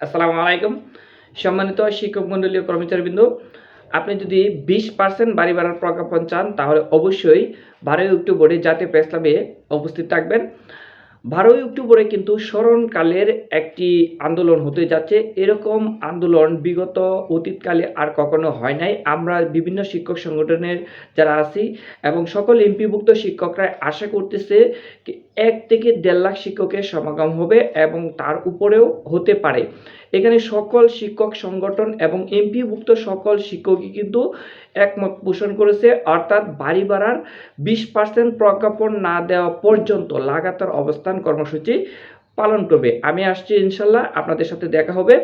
আসসালামু আলাইকুম। সম্মানিত শিক্ষক মণ্ডলী কর্মচারীবৃন্দ, আপনি যদি বিশ পার্সেন্ট বাড়ি ভাড়ার প্রজ্ঞাপন চান, তাহলে অবশ্যই বারোই অক্টোবরে জাতীয় প্রেস ক্লাবে উপস্থিত থাকবেন। বারোই অক্টোবরে কিন্তু স্মরণকালের একটি আন্দোলন হতে যাচ্ছে। এরকম আন্দোলন বিগত অতীতকালে আর কখনো হয় নাই। আমরা বিভিন্ন শিক্ষক সংগঠনের যারা আছি এবং সকল এমপিভুক্ত শিক্ষকরা আশা করতেছে এক থেকে দেড় লাখ শিক্ষকের সমাগম হবে এবং তার উপরেও হতে পারে। এখানে সকল শিক্ষক সংগঠন এবং এমপিভুক্ত সকল শিক্ষকই কিন্তু একমত পোষণ করেছে। অর্থাৎ বাড়ি ভাড়ার বিশ পার্সেন্ট প্রজ্ঞাপন না দেওয়া পর্যন্ত লাগাতার অবস্থান কর্মসূচি পালন করবে। আমি আসছি ইনশাল্লাহ, আপনাদের সাথে দেখা হবে।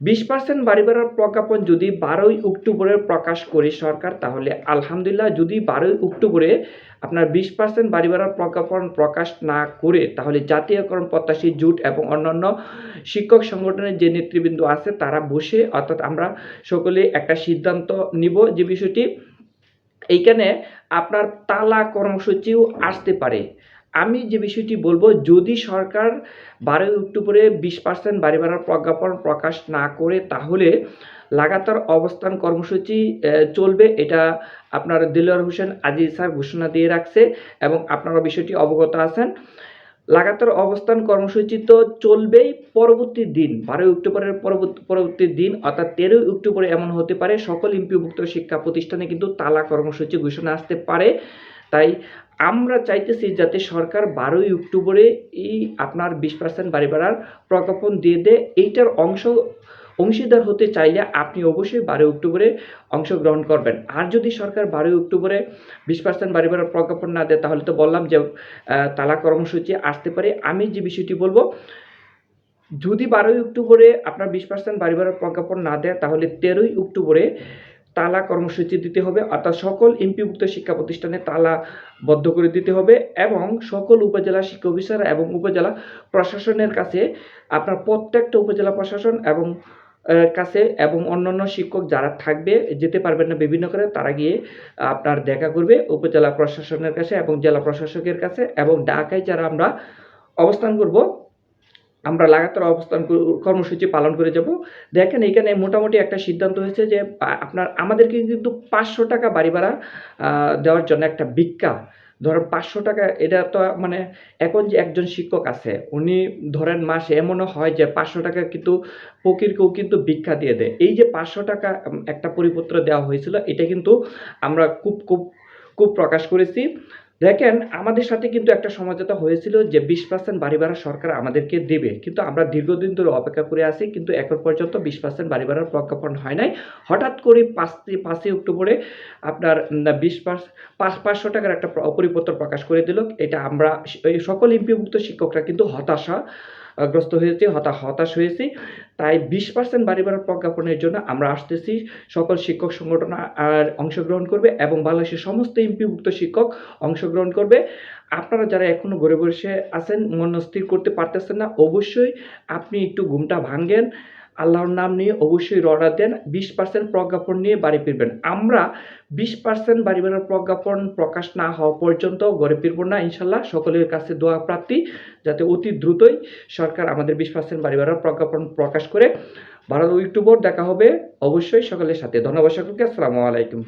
বিশ পার্সেন্ট বাড়ি ভাড়ার প্রজ্ঞাপন যদি বারোই অক্টোবরে প্রকাশ করে সরকার, তাহলে আলহামদুলিল্লাহ যদি বারোই অক্টোবরে আপনার বিশ পার্সেন্ট বাড়ি ভাড়ার প্রজ্ঞাপন প্রকাশ না করে, তাহলে জাতীয়করণ প্রত্যাশী জুট এবং অন্যান্য শিক্ষক সংগঠনের যে নেতৃবৃন্দ আছে, তারা বসে, অর্থাৎ আমরা সকলে একটা সিদ্ধান্ত নিব যে বিষয়টি। এইখানে আপনার তালা কর্মসূচিও আসতে পারে। আমি যে বিষয়টি বলব, যদি সরকার বারোই অক্টোবরে বিশ পার্সেন্ট বাড়ি ভাড়ার প্রজ্ঞাপন প্রকাশ না করে, তাহলে লাগাতার অবস্থান কর্মসূচি চলবে। এটা আপনার দিলওয়ার হোসেন আজিজ স্যার ঘোষণা দিয়ে রাখছে এবং আপনারা বিষয়টি অবগত আছেন। লাগাতার অবস্থান কর্মসূচি তো চলবেই পরবর্তী দিন। বারোই অক্টোবরের পরবর্তী পরবর্তী দিন, অর্থাৎ তেরোই অক্টোবরে এমন হতে পারে, সকল ইম্পিভুক্ত শিক্ষা প্রতিষ্ঠানে কিন্তু তালা কর্মসূচি ঘোষণা আসতে পারে। তাই আমরা চাইতেছি যাতে সরকার বারোই অক্টোবরে এই আপনার বিশ পার্সেন্ট বাড়ি ভাড়ার প্রজ্ঞাপন দিয়ে দেয়। এইটার অংশ অংশীদার হতে চাইলে আপনি অবশ্যই বারোই অক্টোবরে অংশগ্রহণ করবেন। আর যদি সরকার বারোই অক্টোবরে বিশ পার্সেন্ট বাড়ি ভাড়ার প্রজ্ঞাপন না দেয়, তাহলে তো বললাম যে তালা কর্মসূচি আসতে পারে। আমি যে বিষয়টি বলব, যদি বারোই অক্টোবরে আপনার বিশ পার্সেন্ট বাড়ি ভাড়ার প্রজ্ঞাপন না দেয়, তাহলে তেরোই অক্টোবরে তালা কর্মসূচি দিতে হবে, অর্থাৎ সকল এমপিভুক্ত শিক্ষা প্রতিষ্ঠানে তালা বদ্ধ করে দিতে হবে এবং সকল উপজেলা শিক্ষা অফিসার এবং উপজেলা প্রশাসনের কাছে আপনার প্রত্যেকটা উপজেলা প্রশাসন এবং কাছে এবং অন্যান্য শিক্ষক যারা থাকবে, যেতে পারবেন না বিভিন্ন করে তারা গিয়ে আপনার দেখা করবে উপজেলা প্রশাসনের কাছে এবং জেলা প্রশাসকের কাছে এবং ঢাকায় যারা আমরা অবস্থান করব আমরা লাগাতার অবস্থান কর্মসূচি পালন করে যাব। দেখেন এখানে মোটামুটি একটা সিদ্ধান্ত হয়েছে যে আপনার, আমাদেরকে কিন্তু পাঁচশো টাকা বাড়ি ভাড়া দেওয়ার জন্য একটা ভিক্ষা। ধরেন পাঁচশো টাকা, এটা তো মানে এখন যে একজন শিক্ষক আছে, উনি ধরেন মাসে এমনও হয় যে পাঁচশো টাকা কিন্তু ফকিরকেও কিন্তু ভিক্ষা দিয়ে দেয়। এই যে পাঁচশো টাকা একটা পরিপত্র দেওয়া হয়েছিল, এটা কিন্তু আমরা খুব খুব খুব প্রকাশ করেছি। দেখেন, আমাদের সাথে কিন্তু একটা সমঝোতা হয়েছিল যে বিশ পার্সেন্ট বাড়ি ভাড়া সরকার আমাদেরকে দেবে। কিন্তু আমরা দীর্ঘদিন ধরে অপেক্ষা করে আছি, কিন্তু এখন পর্যন্ত বিশ পার্সেন্ট বাড়ি ভাড়ার প্রজ্ঞাপন হয় নাই। হঠাৎ করে পাঁচ পাঁচই অক্টোবরে আপনার বিশ পাঁচ পাঁচশো টাকার একটা প্র- পরিপত্র প্রকাশ করে দিল। এটা আমরা সকল এমপিভুক্ত শিক্ষকরা কিন্তু হতাশা। গ্রস্ত হয়েছি, হতা, হতাশ হয়েছি। তাই বিশ পার্সেন্ট বাড়ি বাড়ার প্রজ্ঞাপনের জন্য আমরা আসতেছি। সকল শিক্ষক সংগঠন আর অংশগ্রহণ করবে এবং বাংলাদেশের সমস্ত এমপিভুক্ত শিক্ষক অংশগ্রহণ করবে। আপনারা যারা এখনও ঘরে বসে আছেন, মনস্থির করতে পারতেছেন না, অবশ্যই আপনি একটু ঘুমটা ভাঙ্গেন। আল্লাহর নাম নিয়ে অবশ্যই রওনা দেন। বিশ পার্সেন্ট প্রজ্ঞাপন নিয়ে বাড়ি ফিরবেন। আমরা বিশ পার্সেন্ট বাড়ি বেড়ার প্রজ্ঞাপন প্রকাশ না হওয়া পর্যন্ত ঘরে ফিরব না, ইনশাল্লাহ। সকলের কাছে দোয়া প্রাপ্তি যাতে অতি দ্রুতই সরকার আমাদের বিশ পার্সেন্ট বাড়ি ভাড়ার প্রজ্ঞাপন প্রকাশ করে। ভারত ইউটিউবর দেখা হবে অবশ্যই সকলের সাথে। ধন্যবাদ সকলকে। আসসালামু আলাইকুম।